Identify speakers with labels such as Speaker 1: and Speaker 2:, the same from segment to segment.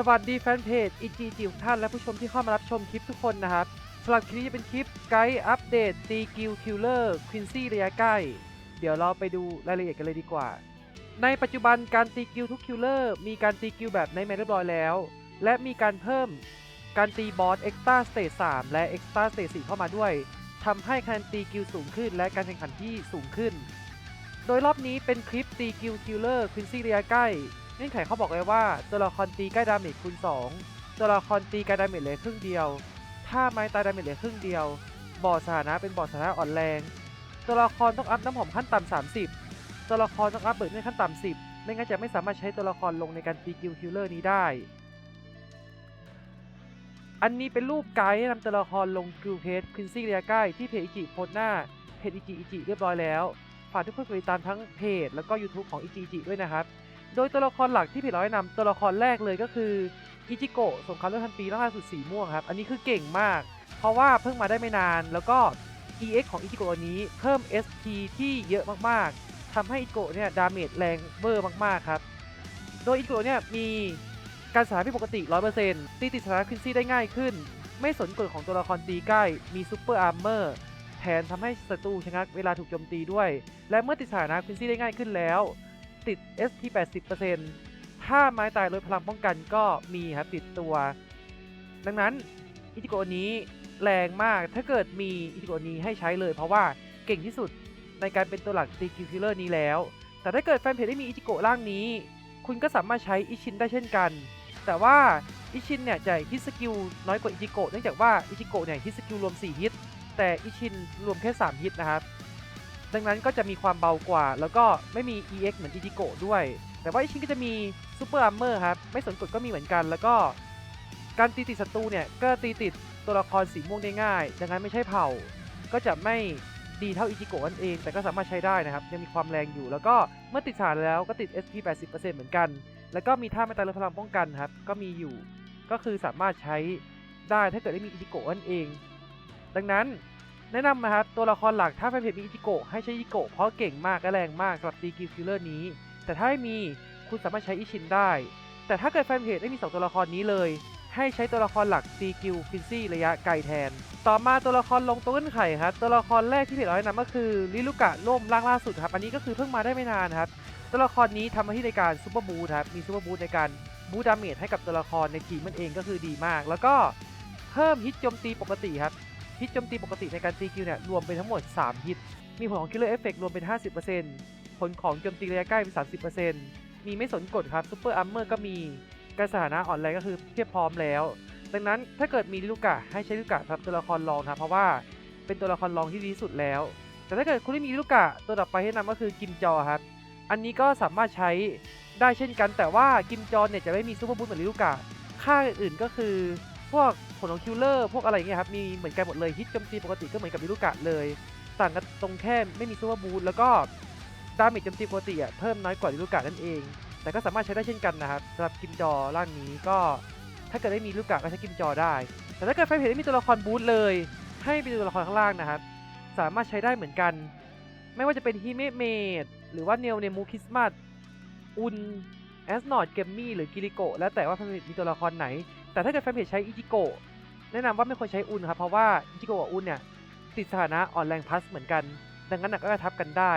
Speaker 1: สวัสดีแฟนเพจอีจีจีทุกท่านและผู้ชมที่เข้ามารับชมคลิปทุกคนนะครับสำหรับคลิปนี้จะเป็นคลิปไกด์อัปเดตตีกิลคิลเลอร์ควินซี่ระยะใกล้ เดี๋ยวเราไปดูรายละเอียดกันเลยดีกว่า ในปัจจุบันการตีกิลทุกคิลเลอร์มีการตีกิลแบบในแมเรียบร้อยแล้ว และมีการเพิ่มการตีบอสเอ็กซ์ต a าสเตจ3และเอ็กซ์ต a าสเตจ4เข้ามาด้วยทำให้คะแนนตีกิลสูงขึ้น และการแข่งขันที่สูงขึ้น โดยรอบนี้เป็นคลิปตีกิลคิลเลอร์ควินซี่ระยะใกล้ เงื่อนไขเขาบอกเลยว่า ตัวละครตีใกล้ดาเมจคูณ2 ตัวละครตีใกล้ดาเมจเหลือครึ่งเดียว ถ้าไม้ตายดาเมจเหลือครึ่งเดียว บอดสถานะเป็นบอดสถานะอ่อนแรง ตัวละครต้องอัพน้ำหอมขั้นต่ำ30 ตัวละครต้องอัพเบิร์ดเนื่ขั้นต่ำ10 ไม่งั้นจะไม่สามารถใช้ตัวละครลงในการตีกิลคิลเลอร์นี้ได้ อันนี้เป็นรูปไกด์แนะนำตัวละครลงกิลเพจควินซี่เรียใกล้ที่เพจอิจิโพสหน้าเพจอิจิอิจิเรียบร้อยแล้ว ฝากทุกคนกดติดตามทั้งเพจแล้วก็ YouTube ของอิจิอิจิด้วยนะครับ โดยตัวละครหลักที่เพจเราแนะนำตัวละครแรกเลยก็คืออิจิโกะสงครามเลือดพันปีล่าสุดสีม่วงครับ อันนี้คือเก่งมาก เพราะว่าเพิ่งมาได้ไม่นาน แล้วก็ EX ของอิจิโกะอันนี้เพิ่ม SP ที่เยอะมากๆ ทำให้อิจิโกะเนี่ยดาเมจแรงเบอร์มากๆครับ โดยอิจิโกะเนี่ยมีการสถานที่ปกติ 100%ตีติดสถานะควินซี่ได้ง่ายขึ้น ไม่สนกฎของตัวละครตีใกล้ มีซูเปอร์อาร์เมอร์แทนทำให้ศัตรูชะงักเวลาถูกโจมตีด้วย และเมื่อติดสถานะควินซี่ได้ง่ายขึ้นแล้ว ติด SP 80%ถ้าไม้ตายลดพลังป้องกันก็มีครับติดตัว ดังนั้นอิจิโกะนี้แรงมากถ้าเกิดมีอิจิโกะนี้ให้ใช้เลย เพราะว่าเก่งที่สุดในการเป็นตัวหลักตีคิวคิลเลอร์นี้แล้ว แต่ถ้าเกิดแฟนเพจได้มีอิจิโกะร่างนี้ คุณก็สามารถใช้อิชินได้เช่นกัน แต่ว่าอิชินเนี่ยจะฮิตสกิลน้อยกว่าอิจิโกะเนื่องจากว่าอิจิโกะเนี่ยฮิตสกิลรวม 4 ฮิต แต่อิชินรวมแค่ 3 ฮิตนะครับ ดังนั้นก็จะมีความเบากว่า แล้วก็ไม่มี EX เหมือนอิจิโกด้วย แต่ว่าอิชินก็จะมีซูเปอร์อาร์เมอร์ครับ ไม่สนกฎก็มีเหมือนกัน แล้วก็การตีติดศัตรูเนี่ย ก็ตีติดตัวละครสีม่วงได้ง่าย ดังนั้นไม่ใช่เผ่า ก็จะไม่ดีเท่าอิจิโกะนั่นเอง แต่ก็สามารถใช้ได้นะครับ ยังมีความแรงอยู่ แล้วก็เมื่อติดสารแล้วก็ติด SP 80%เหมือนกัน แล้วก็มีท่าไม่ตายลดพลังป้องกันครับ ก็มีอยู่ ก็คือสามารถใช้ได้ถ้าเกิดได้มีอิจิโกะนั่นเอง ดังนั้น แนะนำนะครับตัวละครหลักถ้าแฟนเพจมีอิจิโกะให้ใช้อิจิโกะเพราะเก่งมากและแรงมากสำหรับตีกิลคิลเลอร์นี้ แต่ถ้าไม่มีคุณสามารถใช้อิชินได้ แต่ถ้าเกิดแฟนเพจไม่มี 2 ตัวละครนี้เลย ให้ใช้ตัวละครหลักตีกิลฟินซี่ระยะไกลแทน ต่อมาตัวละครลงตัวเงื่อนไขครับตัวละครแรกที่เพจเราแนะนำก็คือลิลูกะล่มร่างล่าสุดครับอันนี้ก็คือเพิ่งมาได้ไม่นานครับตัวละครนี้ทำหน้าที่ในการซูเปอร์บูทครับมีซูเปอร์บูทในการบูดาเมจให้กับตัวละครในทีมมันเองก็คือดีมาก แล้วก็เพิ่มฮิตโจมตีปกติครับ ฮิตโจมตีปกติในการตีคิวเนี่ยรวมเป็นทั้งหมด 3 ฮิต มีผลของ Killer Effect รวมเป็น 50%ผลของโจมตีระยะใกล้เป็น 30%มีไม่สนกฎครับ Super Armor ก็มีการสถานะอ่อนแรงก็คือเพียบพร้อมแล้ว ดังนั้นถ้าเกิดมีลูกะให้ใช้ลูกะครับตัวละครรองนะเพราะว่าเป็นตัวละครรองที่ดีที่สุดแล้ว แต่ถ้าเกิดคุณไม่มีลูกะตัวต่อไปให้นำก็คือกิมจอครับ อันนี้ก็สามารถใช้ได้เช่นกัน แต่ว่ากิมจอเนี่ยจะไม่มีซูเปอร์บูทเหมือนลูกะค่าอื่นๆก็คือ วกผลของคิลเลอร์พวกอะไรอย่างเงี้ยครับมีเหมือนกันหมดเลยฮิตโจมตีปกติก็เหมือนกับลิลูกะเลย ต่างกันตรงแค่ไม่มีซูเปอร์บูทแล้วก็ดาเมจโจมตีปกติอะเพิ่มน้อยกว่าลิลูกะนั่นเอง แต่ก็สามารถใช้ได้เช่นกันนะครับสำหรับกิมจอร่างนี้ก็ถ้าเกิดได้มีลูกะก็ใช้กิมจอได้ แต่ถ้าเกิดแฟนเพจได้มีตัวละครบูทเลย ให้เป็นตัวละครข้างล่างนะครับ สามารถใช้ได้เหมือนกัน ไม่ว่าจะเป็นฮิเมะเมดหรือว่าเนลเนมูคิสมัสอุนแอสนอดเกมมี่หรือกิริโก แล้วแต่ว่าแฟนเพจมีตัวละครไหน แต่ถ้าเกิดแฟนเพจใช้อิจิโกะแนะนำว่าไม่ควรใช้อุนครับเพราะว่าอิจิโกะกับอุนเนี่ยติดสถานะอ่อนแรงพลัสเหมือนกัน ดังนั้นน่ะก็จะทับกันได้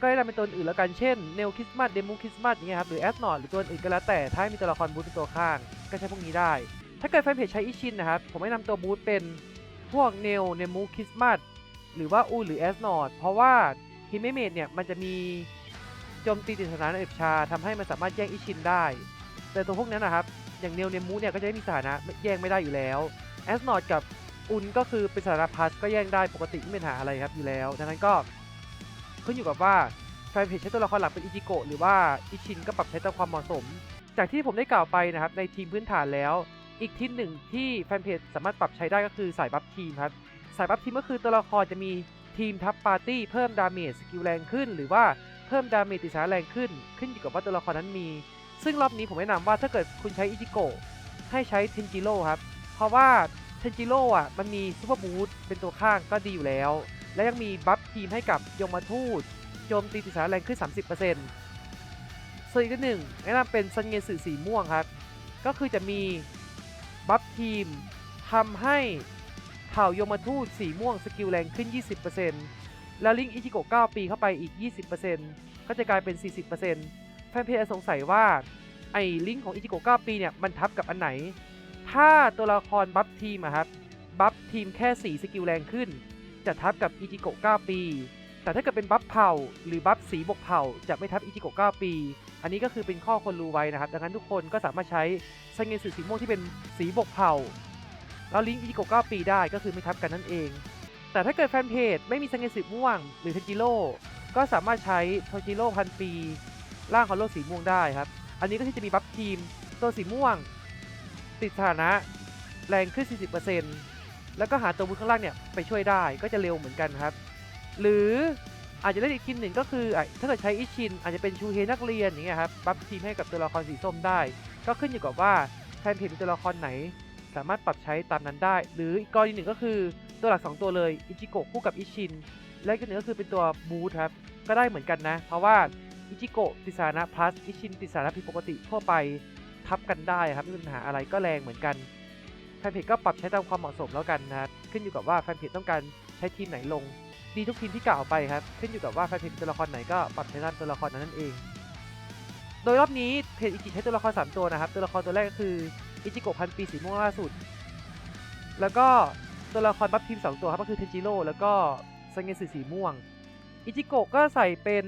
Speaker 1: ก็แนะนำเป็นตัวอื่นแล้วกันเช่นเนลคริสต์มัสเดมูคิสต์มัสอย่างเงี้ยครับหรือแอสนอดหรือตัวอื่นก็แล้วแต่ถ้ามีตัวละครบูทเป็นตัวข้าง ก็ใช้พวกนี้ได้ ถ้าเกิดแฟนเพจใช้อิชินนะครับผมแนะนำตัวบูทเป็นพวกเนลเนมูคริสต์มัสหรือว่าอูหรือแอสนอดเพราะว่าฮิเมเมดเนี่ยมันจะมีโจมตีติดสถานะเอบชาทำให้มันสามารถแย่งอิชินได้ แต่ตัวพวกนั้นนะครับ อย่างเนลเนมูเนี่ยก็จะไม่มีสถานะแย่งไม่ได้อยู่แล้วแอสนอดกับอุนก็คือเป็นสถานะพัสก็แย่งได้ปกติไม่มีปัญหาอะไรครับอยู่แล้วดังนั้นก็ขึ้นอยู่กับว่าแฟนเพจใช้ตัวละครหลักเป็นอิจิโกะหรือว่าอิชินก็ปรับใช้ตามความเหมาะสม จากที่ผมได้กล่าวไปนะครับในทีมพื้นฐานแล้ว อีกทีมหนึ่งที่แฟนเพจสามารถปรับใช้ได้ก็คือสายบัฟทีมครับสายบัฟทีมก็คือตัวละครจะมีทีมทัพปาร์ตี้เพิ่มดาเมจสกิลแรงขึ้น หรือว่าเพิ่มดาเมจติดสาแรงขึ้น ขึ้นอยู่กับว่าตัวละครนั้นมี ซึ่งรอบนี้ผมแนะนำว่าถ้าเกิดคุณใช้อิจิโกะให้ใช้เทนจิโร่ครับ เพราะว่าเทนจิโร่อะมันมีซูเปอร์บูทเป็นตัวข้างก็ดีอยู่แล้ว และยังมีบัฟทีมให้กับยมทูตโจมตีติสาแรงขึ้น 30%ส่วนอีกหนึ่งแนะนำเป็นซันเงสึสีม่วงครับ ก็คือจะมีบัฟทีมทำให้เผ่ายมทูตสีม่วงสกิลแรงขึ้น 20%แล้วลิงอิจิโกะ9ปีเข้าไปอีก 20%ก็จะกลายเป็น 40% แฟนเพจสงสัยว่าไอ้ลิงก์ของอิจิโกะ9ปีเนี่ยมันทับกับอันไหน ถ้าตัวละครบัฟทีมอะครับบัฟทีมแค่ 4 สกิลแรงขึ้น จะทับกับอิจิโกะ9ปี แต่ถ้าเกิดเป็นบัฟเผ่า หรือบัฟสีบวกเผ่า จะไม่ทับอิจิโกะ9ปี อันนี้ก็คือเป็นข้อคนรู้ไว้นะครับ ดังนั้นทุกคนก็สามารถใช้ไซเงสึสีม่วงที่เป็นสีบวกเผ่า แล้วลิงก์อิจิโกะ9ปีได้ก็คือไม่ทับกันนั่นเอง แต่ถ้าเกิดแฟนเพจไม่มีไซเงสึม่วง หรือเทนจิโร่ก็สามารถใช้โทจิโร่พันปี ร่างของโลกสีม่วงได้ครับ อันนี้ก็ที่จะมีบัฟทีมตัวสีม่วง ติดสถานะแรงขึ้น 40%แล้วก็หาตัวบุญข้างล่างเนี่ยไปช่วยได้ก็จะเร็วเหมือนกันครับ หรืออาจจะเล่นอีกทีมหนึ่งก็คืออถ้าเกิดใช้อิชินอาจจะเป็นชูเฮนักเรียนอย่างเงี้ยครับบัฟทีมให้กับตัวละครสีส้มได้ ก็ขึ้นอยู่กับว่าแฟนเพจเป็นตัวละครไหน สามารถปรับใช้ตามนั้นได้ หรืออีกกรณีหนึ่งก็คือตัวหลัก 2 ตัวเลยอิจิโกะคู่กับอิชิน และอีกหนึ่งก็คือเป็นตัวบูทครับก็ได้เหมือนกันนะ เพราะว่า อิจิโกะติสานะ plus อิชินติสานะผิดปกติทั่วไปทับกันได้ครับไม่มีปัญหาอะไรก็แรงเหมือนกันแฟนเพจก็ปรับใช้ตามความเหมาะสมแล้วกันนะขึ้นอยู่กับว่าแฟนเพจต้องการใช้ทีมไหนลง ดีทุกทีมที่กล่าวไปครับ ขึ้นอยู่กับว่าแฟนเพจตัวละครไหนก็ปรับใช้ตามตัวละครนั้นนั่นเอง โดยรอบนี้เพจอิจิใช้ตัวละคร 3 ตัวนะครับ ตัวละครตัวแรกก็คืออิจิโกะพันปีสีม่วงล่าสุด แล้วก็ตัวละครบัฟทีม2ตัวครับก็คือเทนจิโร่แล้วก็ซังเงสึสีม่วงอิจิโกะก็ใส่เป็น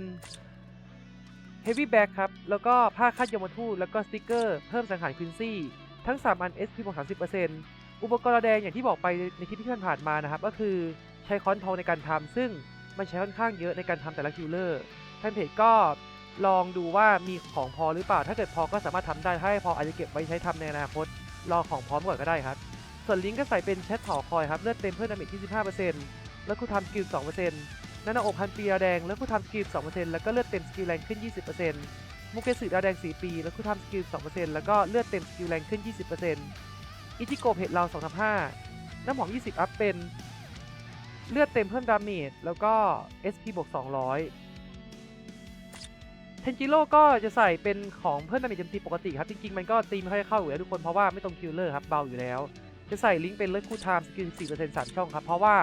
Speaker 1: เฮฟวี่แบ็คครับ แล้วก็ผ้าคาดยมทูตแล้วก็สติกเกอร์เพิ่มสังหารควินซี่ทั้ง 3 อัน SP บวก30%อุปกรณ์แดงอย่างที่บอกไปในคลิปที่ผ่านมานะครับ ก็คือใช้ค้อนทองในการทำซึ่งมันใช้ค่อนข้างเยอะในการทำแต่ละคิวเลอร์แฟนเพจก็ลองดูว่ามีของพอหรือเปล่า ถ้าเกิดพอก็สามารถทำได้ถ้าไม่พออาจจะเก็บไว้ใช้ทำในอนาคตรอของพร้อมก่อนก็ได้ครับ ส่วนลิงก์ก็ใส่เป็นแชทเผาคอยครับเลือดเต็มเพิ่มดาเมจที่15%แล้วคูทำกิล2% นานาอกพันปีดาวแดงแล้วคูทำสกิล2%แล้วก็เลือดเต็มสกิลแรงขึ้น 20%มุกเกสึดาวแดง 4 ปี แล้วคูทำสกิล2%แล้วก็เลือดเต็มสกิลแรงขึ้น 20%อิจิโกะเพจเรา2ทับ5น้ำหอม 20 อัพเป็น เลือดเต็มเพิ่มดาเมจแล้วก็ SP บวก 200 เทนจิโร่ก็จะใส่เป็นของเพิ่มดาเมจโจมตีปกติครับ จริง ๆ มันก็ตีไม่ค่อยเข้าอยู่แล้วทุกคนเพราะว่าไม่ตรงคิวเลอร์ครับเบาอยู่แล้ว จะใส่ลิงก์เป็นเลือดคู่ไทม์สกิล4% 3ช่องครับเพราะว่า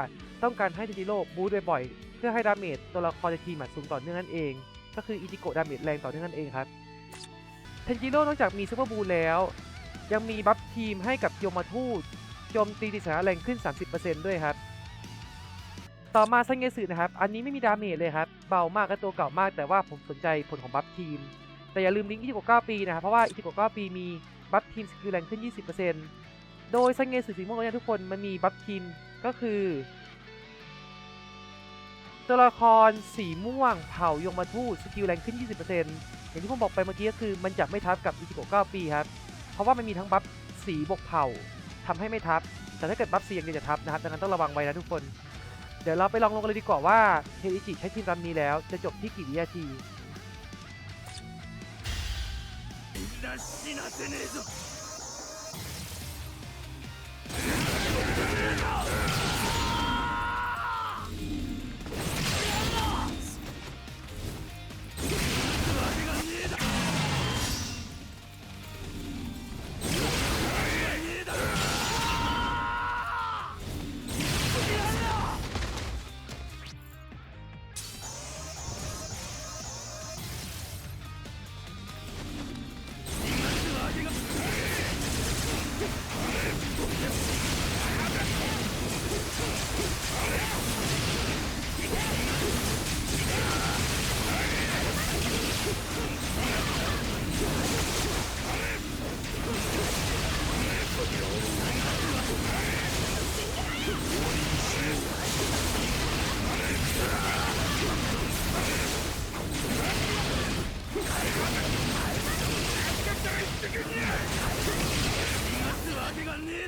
Speaker 1: ต้องการให้เทนจิโร่บูสต์บ่อยๆเพื่อให้ดาเมจตัวละครในทีมอะสูงต่อเนื่องนั่นเอง ก็คืออิจิโกะดาเมจแรงต่อเนื่องนั่นเองครับเทนจิโร่นอกจากมีซูเปอร์บูแล้ว ยังมีบัฟทีมให้กับโยมาทูตโจมตีติสานะแรงขึ้น 30%ด้วยครับ ต่อมาซังเงสึนะครับ อันนี้ไม่มีดาเมจเลยครับ เบามากและตัวเก่ามาก แต่ว่าผมสนใจผลของบัฟทีม แต่อย่าลืมลิงก์อิจิโกะ9ปีนะครับ เพราะว่าอิจิโกะ9ปีมีบัฟทีมสกิลแรงขึ้น 20%โดยซังเงสึสีม่วงเนี่ยทุกคนมันมีบัฟทีมก็คือ ตัวละครสีม่วงเผ่ายมทูตสกิลแรงขึ้น 20%อย่างที่ผมบอกไปเมื่อกี้ก็คือมันจะไม่ทับกับอิจิโกะ9ปีครับ เพราะว่ามันมีทั้งบัฟสีบวกเผ่าทำให้ไม่ทับ แต่ถ้าเกิดบัฟสีอย่างเดียวจะทับนะครับ ดังนั้นต้องระวังไว้นะทุกคน เดี๋ยวเราไปลองลงกันเลยดีกว่าว่าเฮอิจิใช้ทีมตามนี้แล้ว จะจบที่กี่วินาที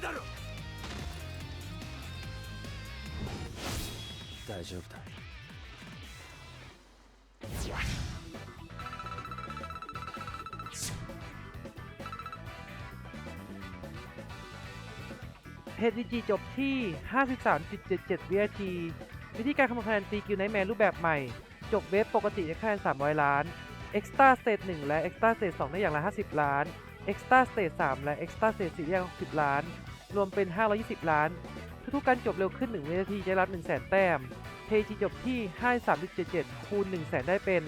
Speaker 2: だろ大丈夫だ
Speaker 1: เฮดิจิจบที่ 53.77 วินาที วิธีการคำนวณคะแนนตีกิลไนท์แมนรูปแบบใหม่ จบเวฟปกติได้คะแนน 300 ล้าน เอ็กซ์ต a าสเตท1และเอ็กซ์ต a าสเตท2ได้อย่างละ 50 ล้าน Extra Stage 3 และ Extra Stage 4ได้60 ล้าน รวมเป็น 520 ล้าน ทุกๆการจบเร็วขึ้น 1 วินาทีจะรับ 100,000 แต้ม PG จบที่ 53.77 คูณ 100,000 ได้เป็น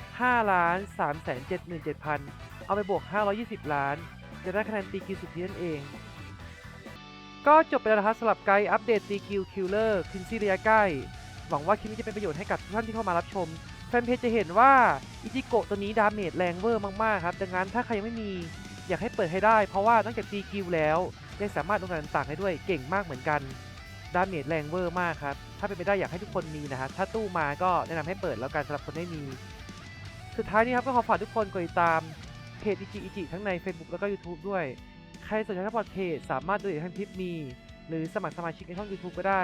Speaker 1: 5 ล้าน 3 7 7 0 0 0 เอาไปบวก 520 ล้าน จะได้คะแนนตีคิวสุดที่นั่นเอง ก็จบไปแล้วนะครับสำหรับไกด์อัปเดตตีคิวคิลเลอร์คินซี่ระยะใกล้ หวังว่าคลิปนี้จะเป็นประโยชน์ให้กับทุกท่านที่เข้ามารับชมแฟนเพจจะเห็นว่าอิจิโกะตัวนี้ดาเมจแรงเวอร์มากๆครับ ดังนั้นถ้าใครยังไม่มีอยากให้เปิดให้ได้เพราะว่านอกจากตีคิวแล้ว ยังสามารถลงการต่างได้ด้วยเก่งมากเหมือนกันดาเมจแรงเวอร์มากครับ ถ้าเป็นไปได้อยากให้ทุกคนมีนะครับถ้าตู้มาก็แนะนำให้เปิดแล้วกันสำหรับคนไม่มี สุดท้ายนี้ครับก็ขอฝากทุกคนกดติดตามเพจอิจิอิจิทั้งใน Facebook แล้วก็ YouTube ด้วย ใครสนใจซัพพอร์ตเพจสามารถดูเด็ทันทิปมี หรือสมัครสมาชิกในช่อง YouTube ก็ได้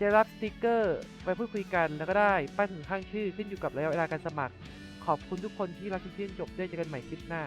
Speaker 1: จะรับสติกเกอร์ไว้พูดคุยกันแล้วก็ได้ป้ายถึงข้างชื่อขึ้นอยู่กับระยะเวลาการสมัคร ขอบคุณทุกคนที่รับคลิปที่จนจบได้วยเจอกันใหม่คลิปหน้า